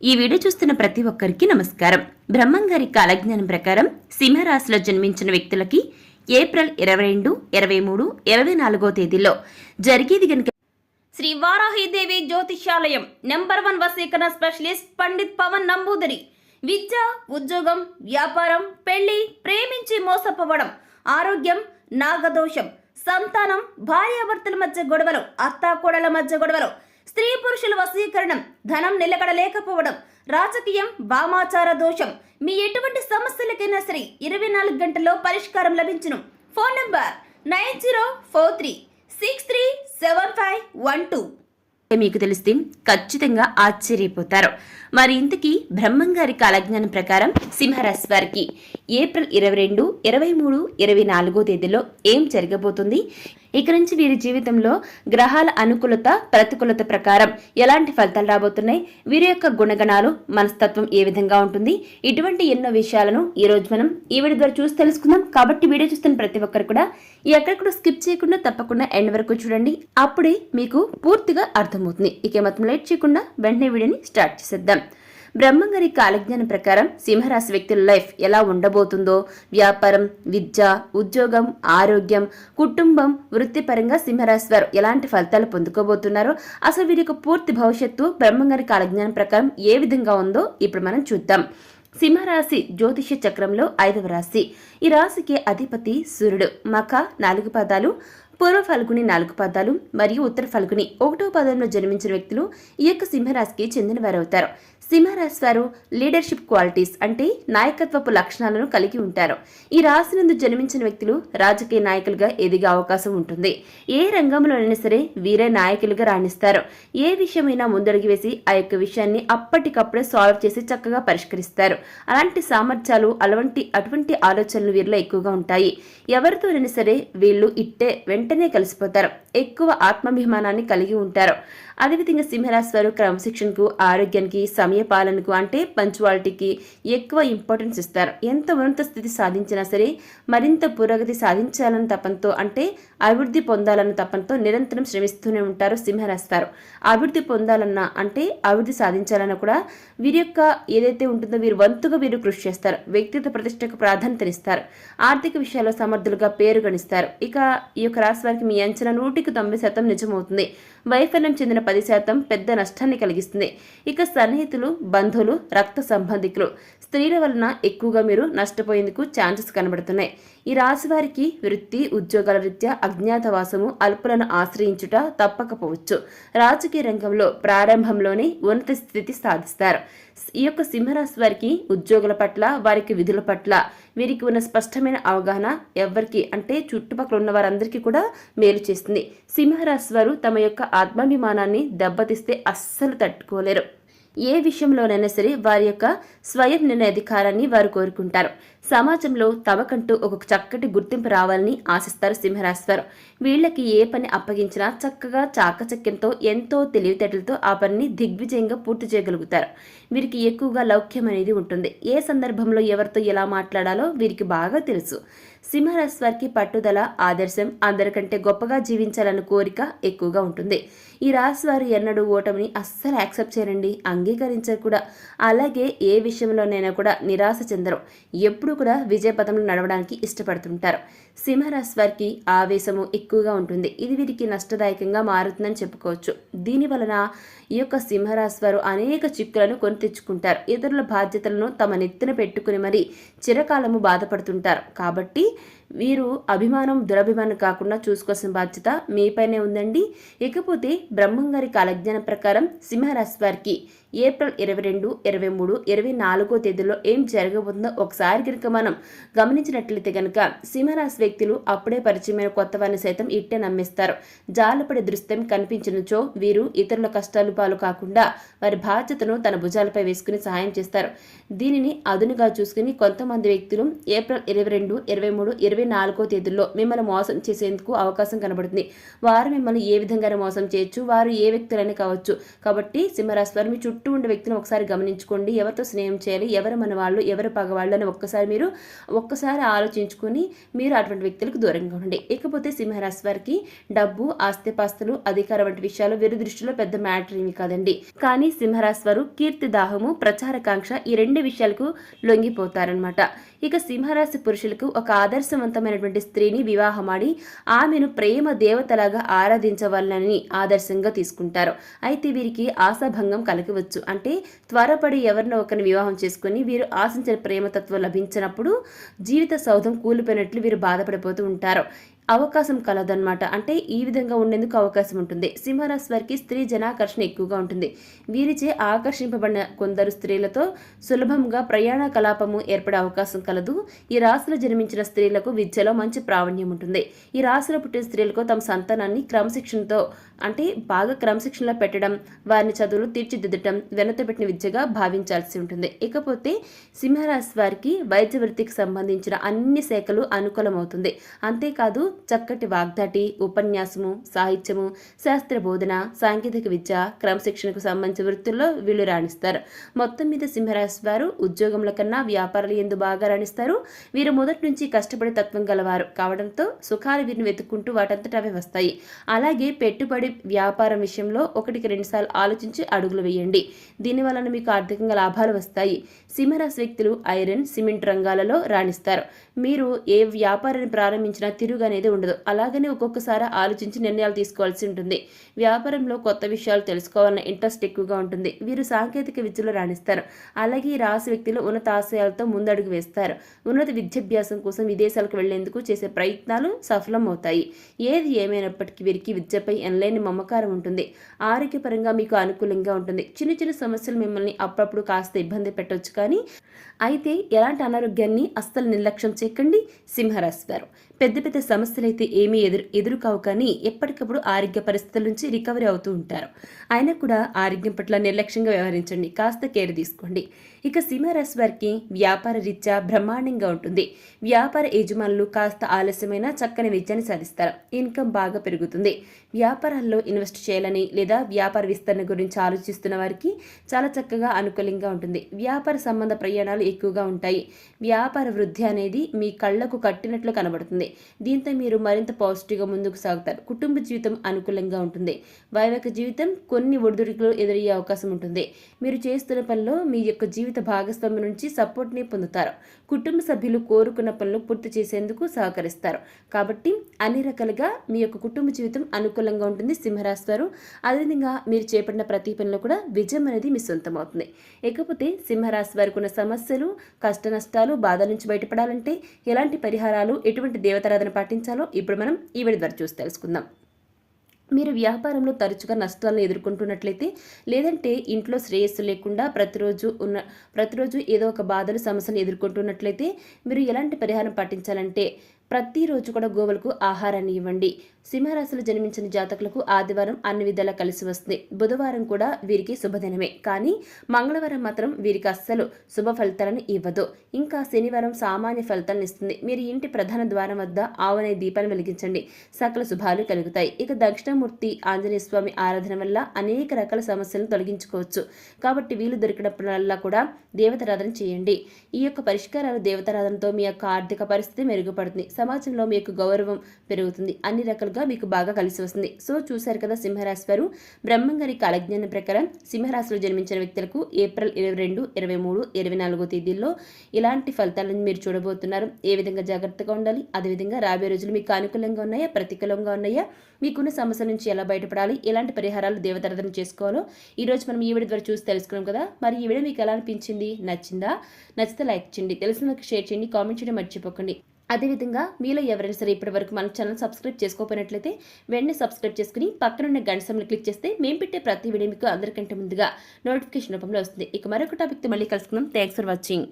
ఈ వీడియో చూస్తున్న ప్రతి ఒక్కరికి నమస్కారం. బ్రహ్మంగారి కాలజ్ఞానం ప్రకారం సింహరాశిలో జన్మించిన వ్యక్తులకి ఏప్రిల్ ఇరవై రెండు ఇరవై మూడు ఇరవై నాలుగో తేదీలో జరిగేది గనుక శ్రీ వారాహిదేవి జ్యోతిష్యాలయం నెంబర్ వన్ వసీకరణ స్పెషలిస్ట్ పండిత్ పవన్ నంబూదరి. విద్య ఉద్యోగం వ్యాపారం పెళ్ళి ప్రేమించి మోసపోవడం ఆరోగ్యం నాగదోషం సంతానం భార్యాభర్తల మధ్య గొడవలు అత్తాకోడల మధ్య గొడవలు స్త్రీ పురుషుల వశీకరణం ధనం నిలకడ లేకపోవడం రాజకీయం వామాచార దోషం. మీ ఎటువంటి సమస్యలకైనా సరే ఇరవై నాలుగు గంటల్లో పరిష్కారం లభించును. Phone number nine zero four three six three seven five one two. మీకు తెలిస్తే ఖచ్చితంగా ఆశ్చర్యపోతారు. మరి ఇంతకీ బ్రహ్మంగారి కాలజ్ఞానం ప్రకారం సింహరాశి వారికి ఏప్రిల్ ఇరవై రెండు ఇరవై మూడు ఇరవై నాలుగో తేదీలో ఏం జరగబోతుంది? ఇక నుంచి వీరి జీవితంలో గ్రహాల అనుకూలత ప్రతికూలత ప్రకారం ఎలాంటి ఫలితాలు రాబోతున్నాయి? వీరి యొక్క గుణగణాలు మనస్తత్వం ఏ విధంగా ఉంటుంది? ఇటువంటి ఎన్నో విషయాలను ఈ రోజు మనం ఈ వీడియో ద్వారా చూసి తెలుసుకుందాం. కాబట్టి వీడియో చూస్తున్న ప్రతి ఒక్కరు కూడా ఎక్కడ కూడా స్కిప్ చేయకుండా తప్పకుండా ఎండ్ వరకు చూడండి. అప్పుడే మీకు పూర్తిగా అర్థమవుతుంది. ఇక మొత్తం లేట్ చేయకుండా వెంటనే వీడియోని స్టార్ట్ చేసేద్దాం. బ్రహ్మంగారి కాలజ్ఞానం ప్రకారం సింహరాశి వ్యక్తుల లైఫ్ ఎలా ఉండబోతుందో వ్యాపారం విద్య ఉద్యోగం ఆరోగ్యం కుటుంబం వృత్తిపరంగా సింహరాశి వారు ఎలాంటి ఫలితాలు పొందుకోబోతున్నారో అసలు వీరి యొక్క పూర్తి భవిష్యత్తు బ్రహ్మంగారి కాలజ్ఞానం ప్రకారం ఏ విధంగా ఉందో ఇప్పుడు మనం చూద్దాం. సింహరాశి జ్యోతిష్య చక్రంలో ఐదవ రాశి. ఈ రాశికి అధిపతి సూర్యుడు. మఖ నాలుగు పదాలు. పూర్వ ఫల్గుని నాలుగు పదాలు మరియు ఉత్తర ఫల్గుని ఒకటో పదంలో జన్మించిన వ్యక్తులు ఈ యొక్క సింహరాశికి చెందిన వారవుతారు సింహరాశి వారు లీడర్షిప్ క్వాలిటీస్ అంటే నాయకత్వపు లక్షణాలను కలిగి ఉంటారు. ఈ రాశి నందు జన్మించిన వ్యక్తులు రాజకీయ నాయకులుగా ఎదిగే అవకాశం ఉంటుంది. ఏ రంగంలోనైనా సరే వీరే నాయకులుగా రాణిస్తారు. ఏ విషయమైనా ముందడుగు వేసి ఆ యొక్క విషయాన్ని అప్పటికప్పుడే సాల్వ్ చేసి చక్కగా పరిష్కరిస్తారు. అలాంటి సామర్థ్యాలు అలాంటి అటువంటి ఆలోచనలు వీరిలో ఎక్కువగా ఉంటాయి. ఎవరితోనైనా సరే వీళ్ళు ఇట్టే వెంట వెంటనే కలిసిపోతారు ఎక్కువ ఆత్మాభిమానాన్ని కలిగి ఉంటారు. అదేవిధంగా సింహరాశి వారు క్రమశిక్షణకు ఆరోగ్యానికి సమయ పాలనకు అంటే పంచువాలిటీకి ఎక్కువ ఇంపార్టెన్స్ ఇస్తారు. ఎంత ఉన్నత స్థితి సాధించినా సరే మరింత పురోగతి సాధించాలని తపంతో అంటే అభివృద్ధి పొందాలన్న తపంతో నిరంతరం శ్రమిస్తూనే ఉంటారు సింహరాశి వారు అభివృద్ధి పొందాలన్నా అంటే అభివృద్ధి సాధించాలన్నా కూడా వీరి యొక్క ఏదైతే ఉంటుందో వీరు వంతుగా వీరు కృషి చేస్తారు. వ్యక్తిగత ప్రతిష్టకు ప్రాధాన్యతనిస్తారు. ఆర్థిక విషయాల్లో సమర్థులుగా పేరు గణిస్తారు. ఇక ఈ యొక్క రాశి వారికి మీ అంచనా నూటికి తొంభై శాతం నిజమవుతుంది. వైఫల్యం చెందిన పది శాతం పెద్ద నష్టాన్ని కలిగిస్తుంది. ఇక సన్నిహితులు బంధువులు రక్త సంబంధికులు. స్త్రీల వలన ఎక్కువగా మీరు నష్టపోయేందుకు ఛాన్సెస్ కనబడుతున్నాయి. ఈ రాశి వారికి వృత్తి ఉద్యోగాల రీత్యా అజ్ఞాతవాసము అల్పులను ఆశ్రయించుట తప్పకపోవచ్చు. రాజకీయ రంగంలో ప్రారంభంలోనే ఉన్నత స్థితి సాధిస్తారు. ఈ యొక్క సింహరాశి వారికి ఉద్యోగుల పట్ల వారికి విధుల పట్ల వీరికి ఉన్న స్పష్టమైన అవగాహన ఎవరికి అంటే చుట్టుపక్కల ఉన్న వారందరికీ కూడా మేలు చేస్తుంది. సింహరాశి వారు తమ యొక్క ఆత్మాభిమానాన్ని దెబ్బతీస్తే అస్సలు తట్టుకోలేరు. ఏ విషయంలోనైనా సరే వారి యొక్క స్వయం నిర్ణయాధికారాన్ని వారు కోరుకుంటారు. సమాజంలో తమకంటూ ఒక చక్కటి గుర్తింపు రావాలని ఆశిస్తారు సింహరాశివారు. వీళ్ళకి ఏ పని అప్పగించినా చక్కగా చాకచక్యంతో ఎంతో తెలివితేటలతో ఆ పనిని దిగ్విజయంగా పూర్తి చేయగలుగుతారు. వీరికి ఎక్కువగా లౌక్యం అనేది ఉంటుంది. ఏ సందర్భంలో ఎవరితో ఎలా మాట్లాడాలో వీరికి బాగా తెలుసు. సింహరాశి వారికి పట్టుదల ఆదర్శం అందరికంటే గొప్పగా జీవించాలన్న కోరిక ఎక్కువగా ఉంటుంది. ఈ రాశి వారు ఎన్నడూ ఓటమిని అస్సలు యాక్సెప్ట్ చేయరండి. అంగీకరించరు కూడా. అలాగే ఏ విషయంలోనైనా కూడా నిరాశ చెందరు. ఎప్పుడూ కూడా విజయపథంలో నడవడానికి ఇష్టపడుతుంటారు. సింహరాశి వారికి ఆవేశము ఎక్కువగా ఉంటుంది. ఇది వీరికి నష్టదాయకంగా మారుతుందని చెప్పుకోవచ్చు. దీని వలన ఈ యొక్క సింహరాశి వారు అనేక చిక్కులను కొని తెచ్చుకుంటారు. ఇతరుల బాధ్యతలను తమ నెత్తిన పెట్టుకుని మరీ చిరకాలము బాధపడుతుంటారు. కాబట్టి ok? వీరు అభిమానం దురభిమానం కాకుండా చూసుకోవాల్సిన బాధ్యత మీపైనే ఉందండి. ఇకపోతే బ్రహ్మంగారి కాలజ్ఞానం ప్రకారం సింహరాశి వారికి ఏప్రిల్ ఇరవై రెండు ఇరవై మూడు ఇరవై నాలుగో తేదీలో ఏం జరగబోతుందో ఒకసారి కనుక మనం గమనించినట్లయితే కనుక సింహరాశి వ్యక్తులు అప్పుడే పరిచయమైన కొత్త వారిని సైతం ఇట్టే నమ్మిస్తారు. జాలపడే దృశ్యం కనిపించినచో వీరు ఇతరుల కష్టాలు పాలు కాకుండా వారి బాధ్యతను తన భుజాలపై వేసుకుని సహాయం చేస్తారు. దీనిని అదునుగా చూసుకుని కొంతమంది వ్యక్తులు ఏప్రిల్ ఇరవై రెండు ఇరవై మూడు ఇరవై ఇరవై నాలుగో తేదీల్లో మిమ్మల్ని మోసం చేసేందుకు అవకాశం కనబడుతుంది. వారు మిమ్మల్ని ఏ విధంగా మోసం చేయొచ్చు వారు ఏ వ్యక్తులైనా కావచ్చు. కాబట్టి సింహరాశి వారు మీ చుట్టూ ఉండే వ్యక్తిని ఒకసారి గమనించుకోండి. ఎవరితో స్నేహం చేయాలి ఎవరు మన వాళ్ళు ఎవరు పగవాళ్ళు అని ఒక్కసారి మీరు ఒక్కసారి ఆలోచించుకొని మీరు అటువంటి వ్యక్తులకు దూరంగా ఉండండి. ఇకపోతే సింహరాశి వారికి డబ్బు ఆస్తిపాస్తులు అధికారం వంటి విషయాలు వీరి దృష్టిలో పెద్ద మ్యాటర్ ఏమి కాదండి. కానీ సింహరాశి వారు కీర్తి దాహము ప్రచారకాంక్ష ఈ రెండు విషయాలకు లొంగిపోతారనమాట ఇక సింహరాశి పురుషులకు ఒక ఆదర్శవంతమైనటువంటి స్త్రీని వివాహమాడి ఆమెను ప్రేమ దేవతలాగా ఆరాధించవాలని ఆదర్శంగా తీసుకుంటారు. అయితే వీరికి ఆశాభంగం కలగవచ్చు. అంటే త్వరపడి ఎవరినో ఒకరిని వివాహం చేసుకుని వీరు ఆశించిన ప్రేమతత్వం లభించినప్పుడు జీవిత సౌధం కూలిపోయినట్లు వీరు బాధపడిపోతూ ఉంటారు. అవకాశం కలదన్నమాట. అంటే ఈ విధంగా ఉండేందుకు అవకాశం ఉంటుంది. సింహరాశి వారికి స్త్రీ జనాకర్షణ ఎక్కువగా ఉంటుంది. వీరిచే ఆకర్షింపబడిన కొందరు స్త్రీలతో సులభంగా ప్రయాణ కలాపము ఏర్పడే అవకాశం కలదు. ఈ రాశిలో జన్మించిన స్త్రీలకు విద్యలో మంచి ప్రావీణ్యం ఉంటుంది. ఈ రాశిలో పుట్టిన స్త్రీలకు తమ సంతానాన్ని క్రమశిక్షణతో అంటే బాగా క్రమశిక్షణలో పెట్టడం వారిని చదువులు తీర్చిదిద్దటం వెనతబెట్టిన విద్యగా భావించాల్సి ఉంటుంది. ఇకపోతే సింహరాశి వారికి వైద్య వృత్తికి సంబంధించిన అన్ని శాఖలు అనుకూలమవుతుంది. అంతేకాదు చక్కటి వాగ్దాటి ఉపన్యాసము సాహిత్యము శాస్త్ర బోధన సాంకేతిక విద్య క్రమశిక్షణకు సంబంధించిన వృత్తుల్లో వీళ్ళు రాణిస్తారు. మొత్తం మీద సింహరాశి వారు ఉద్యోగంల కన్నా వ్యాపారాలు ఎందు బాగా రాణిస్తారు. వీరు మొదటి నుంచి కష్టపడే తత్వం గలవారు కావడంతో సుఖాలు వీరిని వెతుక్కుంటూ వాటంతట అవే వస్తాయి. అలాగే పెట్టుబడి వ్యాపారం విషయంలో ఒకటికి రెండుసార్లు ఆలోచించి అడుగులు వేయండి. దీని వలన మీకు ఆర్థికంగా లాభాలు వస్తాయి. సింహరాశి వ్యక్తులు ఐరన్ సిమెంట్ రంగాలలో రాణిస్తారు. మీరు ఏ వ్యాపారాన్ని ప్రారంభించినా తిరుగు అనేది ఉండదు. అలాగనే ఒక్కొక్కసారి ఆలోచించి నిర్ణయాలు తీసుకోవాల్సి ఉంటుంది. వ్యాపారంలో కొత్త విషయాలు తెలుసుకోవాలన్న ఇంట్రెస్ట్ ఎక్కువగా ఉంటుంది. వీరు సాంకేతిక విద్యలో రాణిస్తారు. అలాగే ఈ రాశి వ్యక్తులు ఉన్నత ఆశయాలతో ముందడుగు వేస్తారు. ఉన్నత విద్యాభ్యాసం కోసం విదేశాలకు వెళ్ళేందుకు చేసే ప్రయత్నాలు సఫలం అవుతాయి ఏది ఏమైనప్పటికీ వీరికి విద్యపై ఎనలేని మమకారం ఉంటుంది. ఆరోగ్యపరంగా మీకు అనుకూలంగా ఉంటుంది. చిన్న చిన్న సమస్యలు మిమ్మల్ని అప్పుడప్పుడు కాస్త ఇబ్బంది పెట్టవచ్చు కానీ అయితే ఎలాంటి అనారోగ్యాన్ని అస్సలు నిర్లక్ష్యం చేయకండి సింహరాశి వారు పెద్ద పెద్ద సమస్యలైతే ఏమీ ఎదురు ఎదురుకావు కానీ ఎప్పటికప్పుడు ఆరోగ్య పరిస్థితుల నుంచి రికవరీ అవుతూ ఉంటారు. అయినా కూడా ఆరోగ్యం పట్ల నిర్లక్ష్యంగా వ్యవహరించండి. కాస్త కేర్ తీసుకోండి. ఇక సింహరాశి వారికి వ్యాపార రీత్యా బ్రహ్మాండంగా ఉంటుంది. వ్యాపార యజమానులు కాస్త ఆలస్యమైన చక్కని విద్యని సాధిస్తారు. ఇన్కమ్ బాగా పెరుగుతుంది. వ్యాపారాల్లో ఇన్వెస్ట్ చేయాలని లేదా వ్యాపార విస్తరణ గురించి ఆలోచిస్తున్న వారికి చాలా చక్కగా అనుకూలంగా ఉంటుంది. వ్యాపార సంబంధ ప్రయాణాలు ఎక్కువగా ఉంటాయి. వ్యాపార వృద్ధి అనేది మీ కళ్ళకు కట్టినట్లు కనబడుతుంది. దీంతో మీరు మరింత పాజిటివ్గా ముందుకు సాగుతారు. కుటుంబ జీవితం అనుకూలంగా ఉంటుంది. వైవాహిక జీవితం కొన్ని ఒడిదుడుకులు ఎదురయ్యే అవకాశం ఉంటుంది. మీరు చేస్తున్న పనిలో మీ యొక్క జీవిత భాగస్వామి నుంచి సపోర్ట్ని పొందుతారు. కుటుంబ సభ్యులు కోరుకున్న పనులు పూర్తి చేసేందుకు సహకరిస్తారు. కాబట్టి అన్ని రకాలుగా మీ యొక్క కుటుంబ జీవితం అనుకూలంగా ఉంటుంది సింహరాశి వారు అదేవిధంగా మీరు చేపట్టిన ప్రతి పనిలో కూడా విజయం అనేది మీ సొంతం అవుతుంది ఇకపోతే సింహరాశి వారికి ఉన్న సమస్యలు కష్ట నష్టాలు బాధల నుంచి బయటపడాలంటే ఎలాంటి పరిహారాలు ఎటువంటి దేవతారాధన పాటించాలో ఇప్పుడు మనం ఈ విడి ద్వారా చూసి తెలుసుకుందాం. మీరు వ్యాపారంలో తరచుగా నష్టాలను ఎదుర్కొంటున్నట్లయితే లేదంటే ఇంట్లో శ్రేయస్సు లేకుండా ప్రతిరోజు ఉన్న ప్రతిరోజు ఏదో ఒక బాధలు సమస్యలు ఎదుర్కొంటున్నట్లయితే మీరు ఎలాంటి పరిహారం పాటించాలంటే ప్రతిరోజు కూడా గోవులకు ఆహారాన్ని ఇవ్వండి. సింహరాశిలో జన్మించిన జాతకులకు ఆదివారం అన్ని విధాలా కలిసి వస్తుంది. బుధవారం కూడా వీరికి శుభదినమే. కానీ మంగళవారం మాత్రం వీరికి అస్సలు శుభ ఫలితాలను ఇవ్వదు. ఇంకా శనివారం సామాన్య ఫలితాలను ఇస్తుంది. మీరు ఇంటి ప్రధాన ద్వారం వద్ద ఆవునే దీపాన్ని వెలిగించండి. సకల శుభాలు కలుగుతాయి. ఇక దక్షిణమూర్తి ఆంజనేయ స్వామి ఆరాధన వల్ల అనేక రకాల సమస్యలను తొలగించుకోవచ్చు. కాబట్టి వీలు దొరికినప్పుడల్లా కూడా దేవతారాధన చేయండి. ఈ యొక్క పరిష్కారాలు దేవతారాధనతో మీ యొక్క ఆర్థిక పరిస్థితి మెరుగుపడుతుంది. సమాజంలో మీకు గౌరవం పెరుగుతుంది. అన్ని రకాలుగా మీకు బాగా కలిసి వస్తుంది. సో చూశారు కదా సింహరాశి వారు. బ్రహ్మంగారి కాలజ్ఞానం ప్రకారం సింహరాశిలో జన్మించిన వ్యక్తులకు ఏప్రిల్ ఇరవై రెండు ఇరవై మూడు ఇరవై నాలుగో తేదీల్లో ఇలాంటి ఫలితాలను మీరు చూడబోతున్నారు. ఏ విధంగా జాగ్రత్తగా ఉండాలి? అదేవిధంగా రాబోయే రోజులు మీకు అనుకూలంగా ఉన్నాయా? ప్రతికూలంగా ఉన్నాయా? మీకున్న సమస్యల నుంచి ఎలా బయటపడాలి? ఎలాంటి పరిహారాలు దేవతారాధన చేసుకోవాలో ఈ రోజు మనం ఈ వీడియో ద్వారా చూసి తెలుసుకున్నాం కదా. మరి ఈ వీడియో మీకు ఎలా అనిపించింది? నచ్చిందా? నచ్చితే లైక్ చేయండి. తెలిసిన షేర్ చేయండి. కామెంట్ చేయడం మర్చిపోకండి. అదేవిధంగా మీలో ఎవరైనా సరే ఇప్పటి వరకు మన ఛానల్ సబ్స్క్రైబ్ చేసుకోకపోయినట్లయితే వెంటనే సబ్స్క్రైబ్ చేసుకుని పక్కనున్న గంట క్లిక్ చేస్తే మేము పెట్టే ప్రతి వీడియో మీకు అందరికంటే ముందుగా నోటిఫికేషన్ రూపంలో వస్తుంది. ఇక మరొక టాపిక్తో మళ్ళీ కలుసుకుందాం. Thanks for watching